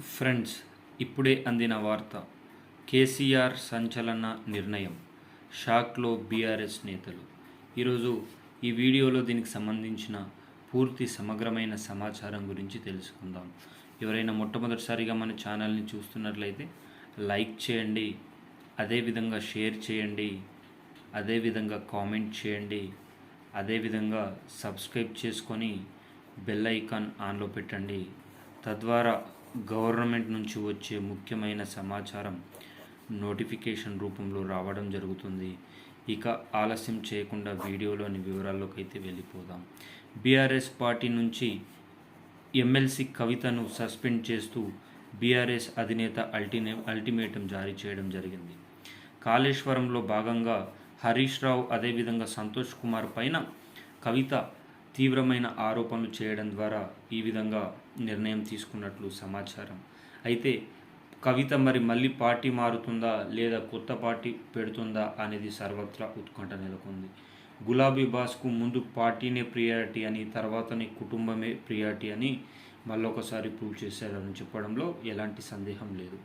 Friends ఇప్పుడే అందిన వార్త. కేసీఆర్ సంచలన నిర్ణయం. షాక్లో బీఆర్ఎస్ నేతలు. ఈరోజు ఈ వీడియోలో దీనికి సంబంధించిన పూర్తి సమగ్రమైన సమాచారం గురించి తెలుసుకుందాం. ఎవరైనా మొట్టమొదటిసారిగా మన ఛానల్ని చూస్తున్నట్లయితే లైక్ చేయండి అదేవిధంగా షేర్ చేయండి అదేవిధంగా కామెంట్ చేయండి అదేవిధంగా సబ్స్క్రైబ్ చేసుకొని బెల్ ఐకాన్ ఆన్లో పెట్టండి. తద్వారా గవర్నమెంట్ నుంచి వచ్చే ముఖ్యమైన సమాచారం నోటిఫికేషన్ రూపంలో రావడం జరుగుతుంది. ఇక ఆలస్యం చేయకుండా వీడియోలోని వివరాల్లోకి అయితే వెళ్ళిపోదాం. బీఆర్ఎస్ పార్టీ నుంచి ఎమ్మెల్సీ కవితను సస్పెండ్ చేస్తూ బీఆర్ఎస్ అధినేత అల్టినే అల్టిమేటం జారీ చేయడం జరిగింది. కాళేశ్వరంలో భాగంగా హరీష్ రావు అదేవిధంగా సంతోష్ కుమార్ పైన కవిత తీవ్రమైన ఆరోపణలు చేయడం ద్వారా ఈ విధంగా నిర్ణయం తీసుకున్నట్లు సమాచారం. అయితే కవిత మరి మళ్ళీ పార్టీ మారుతుందా లేదా కొత్త పార్టీ పెడుతుందా అనేది సర్వత్రా ఉత్కంఠ నెలకొంది. గులాబీ బాస్కు ముందు పార్టీనే ప్రియారిటీ అని తర్వాతనే కుటుంబమే ప్రియారిటీ అని మళ్ళొకసారి ప్రూవ్ చేశారని చెప్పడంలో ఎలాంటి సందేహం లేదు.